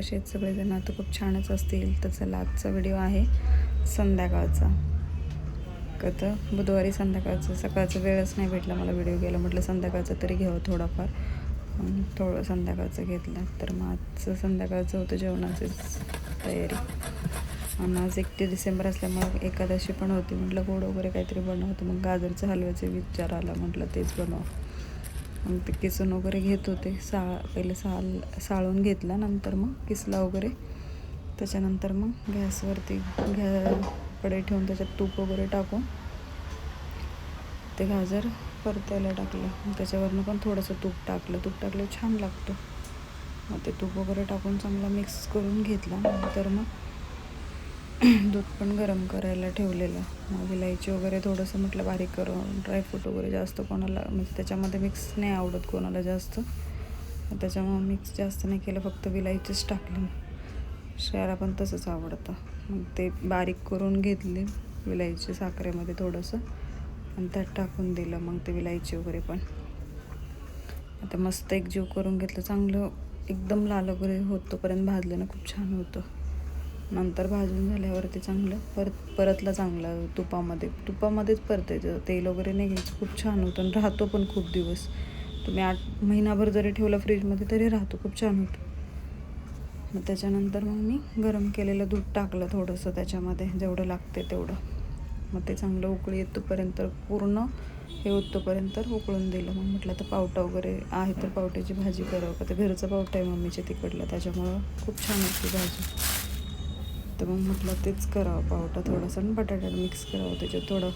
कसे आहेत सगळेजण? आता खूप छानच असतील तर चला आजचा व्हिडिओ आहे संध्याकाळचा. तर बुधवारी संध्याकाळचं. सकाळचं वेळच नाही भेटला मला व्हिडिओ घ्यायला. म्हटलं संध्याकाळचं तरी घ्यावं थोडाफार. थोडं संध्याकाळचं घेतलं. तर मग आजचं संध्याकाळचं होतं जेवणाचीच तयारी. आणि आज एकटी डिसेंबर असल्यामुळे एकादशी पण होती. म्हटलं गोड वगैरे काहीतरी बनवतं. मग गाजरचं हलव्याचे विचार आला. म्हटलं तेच बनवा. मग ते किसून वगैरे घेत होते. सा पहिले साल साळून घेतला नंतर मग किसला वगैरे. त्याच्यानंतर मग गॅसवरती घ्या कडे ठेवून त्याच्यात तूप वगैरे टाकून ते गाजर परतायला टाकलं. त्याच्यावरनं पण थोडंसं तूप टाकलं. तूप टाकलं छान लागतं. मग ते तूप वगैरे टाकून चांगला मिक्स करून घेतला. नंतर मग दूध पण गरम करायला ठेवलेलं. मग विलायची वगैरे थोडंसं म्हटलं बारीक करून ड्रायफ्रूट वगैरे जास्त कोणाला म्हणजे त्याच्यामध्ये मिक्स नाही आवडत कोणाला जास्त. त्याच्यामुळं मिक्स जास्त नाही केलं फक्त विलायचीच टाकली. श्रेयाला पण तसंच आवडतं. मग ते बारीक करून घेतली विलायची साखरेमध्ये थोडंसं. आणि त्यात टाकून दिलं मग ते विलायची वगैरे पण. आता मस्त एक जीव करून घेतलं. चांगलं एकदम लाल वगैरे होतोपर्यंत भाजलं ना खूप छान होतं. नंतर भाजून झाल्यावरती चांगलं परत परतला चांगलं तुपामध्ये. तुपामध्येच परतायचं तेल वगैरे नाही घ्यायचं. खूप छान होतं. आणि राहतो पण खूप दिवस. तुम्ही आठ महिनाभर जरी ठेवलं फ्रीजमध्ये तरी राहतो. खूप छान होतं. मग त्याच्यानंतर मग मी गरम केलेलं दूध टाकलं थोडंसं त्याच्यामध्ये. जेवढं लागते तेवढं. मग ते चांगलं उकळी येतोपर्यंत पूर्ण हे होतोपर्यंत उकळून दिलं. मग म्हटलं तर पावटा वगैरे आहे तर पावट्याची भाजी करावं. का ते घरचं पावटा आहे मम्मीच्या तिकडलं. त्याच्यामुळं खूप छान असते भाजी. तर मग म्हटलं तेच करावं पावटा थोडासा आणि बटाटा मिक्स करावं त्याच्यात थोडं.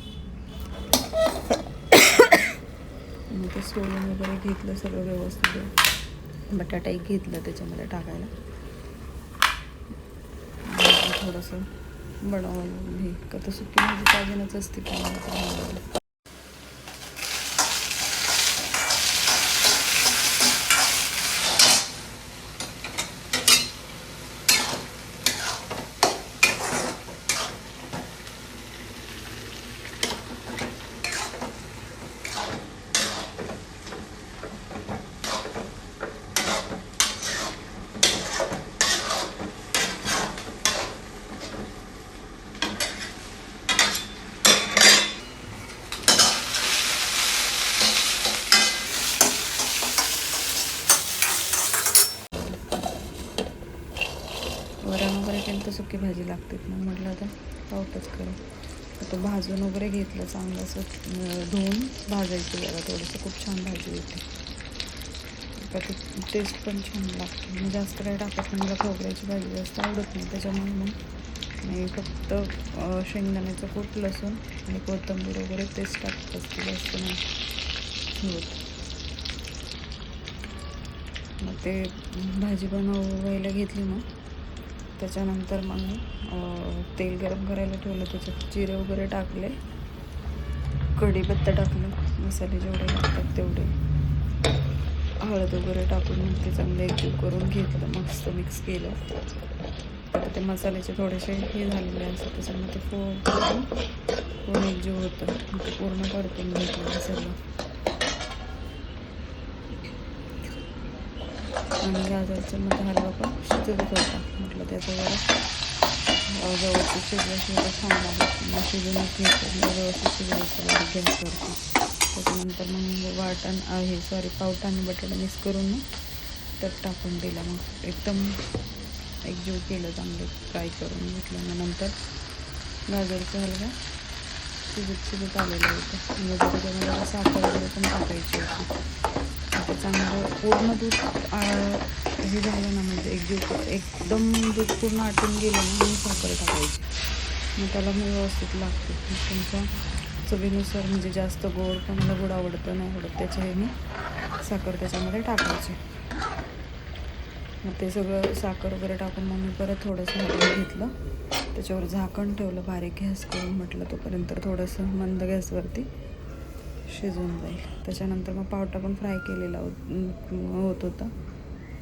मग ते सोलून वगैरे घेतलं सगळं व्यवस्थित. बटाटा एक घेतलं त्याच्यामध्ये टाकायला. थोडंसं बनवायला हे का तर सुकी भाजी ताजीनच असते वरण वगैरे केलं तर सुकी भाजी लागते. मग म्हटलं आता पावटच करू. आता भाजून वगैरे घेतलं चांगलं असं धुवून भाजायचं जरा थोडंसं. खूप छान भाजी होते. ते टेस्ट पण छान लागते. मी जास्त काही टाकत नाही. मला खोबऱ्याची भाजी जास्त आवडत नाही. त्याच्यामुळे मग मी फक्त शेंगदाण्याचं कूट लसूण आणि कोथिंबीर वगैरे तेच टाकत असते. जास्त नाही होत. मग ते भाजी बनवायला घेतली मग त्याच्यानंतर मग तेल गरम करायला ठेवलं त्याच्यात जिरे वगैरे टाकले. कढीपत्ता टाकलं मसाले जेवढे लागतात तेवढे. हळद वगैरे टाकून मग ते चांगलं एकजीव करून घेतलं मस्त मिक्स केलं. आता ते मसाल्याचे थोडेसे हे झालेले असतात त्याच्यामुळे ते फो पूर्ण एकजीव होतं. ते पूर्ण परतून घेतलं सगळं आणि गाजरचं मग हलवा पण शिजत होता. म्हटलं त्याचं जरा व्यवस्थित शिजलं छान मग शिजून घेतलं मग व्यवस्थित शिजवायचं गॅसवरती त्याच्यानंतर मग वाटण हे सॉरी पावटा आणि बटाटा मिक्स करून मग त्यात टाकून दिला मग. एकदम एकजीव केलं चांगलं फ्राय करून घेतलं. मग नंतर गाजरचा हलवा शिजत शिजत आलेलं होतं. मग म्हणजे त्याच्यामध्ये साखर वगैरे पण टाकायची होती. ते चांगलं पूर्ण दूध आ, हे झालं ना म्हणजे एक दिवस एकदम दूध पूर्ण आटून गेलं ना मग साखर टाकायची. मग त्याला मी व्यवस्थित लागते. तुमच्या चवीनुसार म्हणजे जास्त गोड कोणाला गोड आवडतं नाही आवडत त्याच्या ह्याने साखर त्याच्यामध्ये टाकायची. मग ते सगळं साखर वगैरे टाकून मग मी परत थोडंसं हलवून घेतलं. त्याच्यावर झाकण ठेवलं बारीक गॅस करून म्हटलं तोपर्यंत थोडंसं मंद गॅसवरती शिजून जाईल. त्याच्यानंतर मग पावटा पण फ्राय केलेला होत होत होता.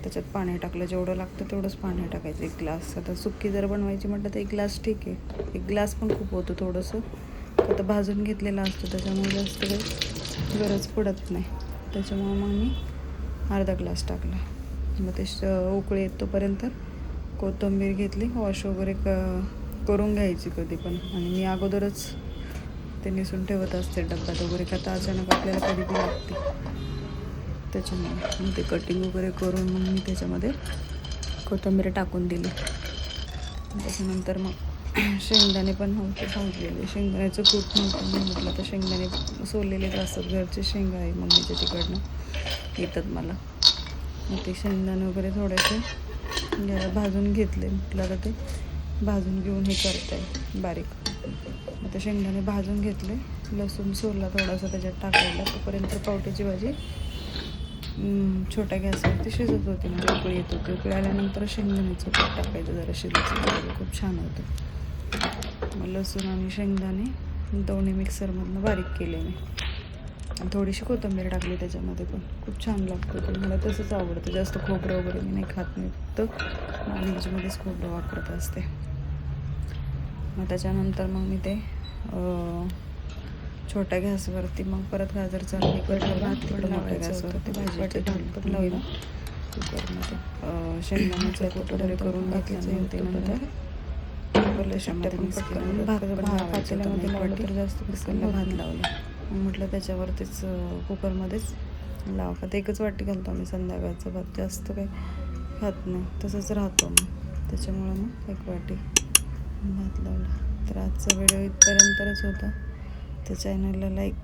त्याच्यात पाणी टाकलं जेवढं लागतं तेवढंच पाणी टाकायचं. एक ग्लास आता सुक्की जर बनवायची म्हटलं तर एक ग्लास ठीक आहे. एक ग्लास पण खूप होतं थोडंसं. आता भाजून घेतलेलं असतं त्याच्यामुळे जास्त काही गरज पडत नाही. त्याच्यामुळे मग मी अर्धा ग्लास टाकला. मग ते श- उकळी येत तोपर्यंत कोथिंबीर घेतली. वॉश वगैरे क करून घ्यायची कधी पण. आणि मी अगोदरच ते नेसून ठेवत असते डब्यात वगैरे का तर अचानक आपल्याला कधी पण लागते. त्याच्यामुळे मग ते कटिंग वगैरे करून मग मी त्याच्यामध्ये कोथिंबीर टाकून दिली. त्याच्यानंतर मग शेंगदाणे पण नव्हते भाजलेले. शेंगदाण्याचं कूट नव्हतं. मी म्हटलं तर शेंगदाणे सोललेलेच असतात घरचे शेंगा आहे मम्मीच्या तिकडनं. येतात मला. मग ते शेंगदाणे वगैरे थोडेसे भाजून घेतले. म्हटलं तर ते भाजून घेऊन हे करत. आहे बारीक. आता शेंगदाणे भाजून घेतले. लसूण सोलला थोडासा त्याच्यात टाकायला तोपर्यंत पावट्याची भाजी छोट्या गॅसवरती शिजत होती. म्हणजे उकळी येत होती. उकळी आल्यानंतर शेंगदाण्याचं पीठ टाकायचं जरा शिजायचं खूप छान होतं. मग लसूण आणि शेंगदाणे दोन्ही मिक्सरमधनं बारीक केले मी आणि थोडीशी कोथिंबीर टाकली त्याच्यामध्ये पण. खूप छान लागतं ते. मला तसंच आवडतं. जास्त खोबरं वगैरे मी नाही खात. नाही फक्त नॉनव्हेजमध्येच खोबरं वापरत असते. मग त्याच्यानंतर मग मी ते छोट्या गॅसवरती मग परत गाजरचा लावलं कुकरमध्ये. शेंगदाण्याचं वगैरे करून घेतलं नंतर. कुकरला भात भात पातेल्यामध्ये लावलं तर जास्त कुकरला भात लावला. मग म्हटलं त्याच्यावरतीच कुकरमध्येच लाव. का ते एकच वाटी घालतो आम्ही संध्याकाळचा. भात जास्त काही खात नाही. तसंच राहतो मग. त्याच्यामुळं मग एक वाटी भात लावला. तर आजचा व्हिडिओ इथपर्यंतच होता. तर चॅनलला लाईक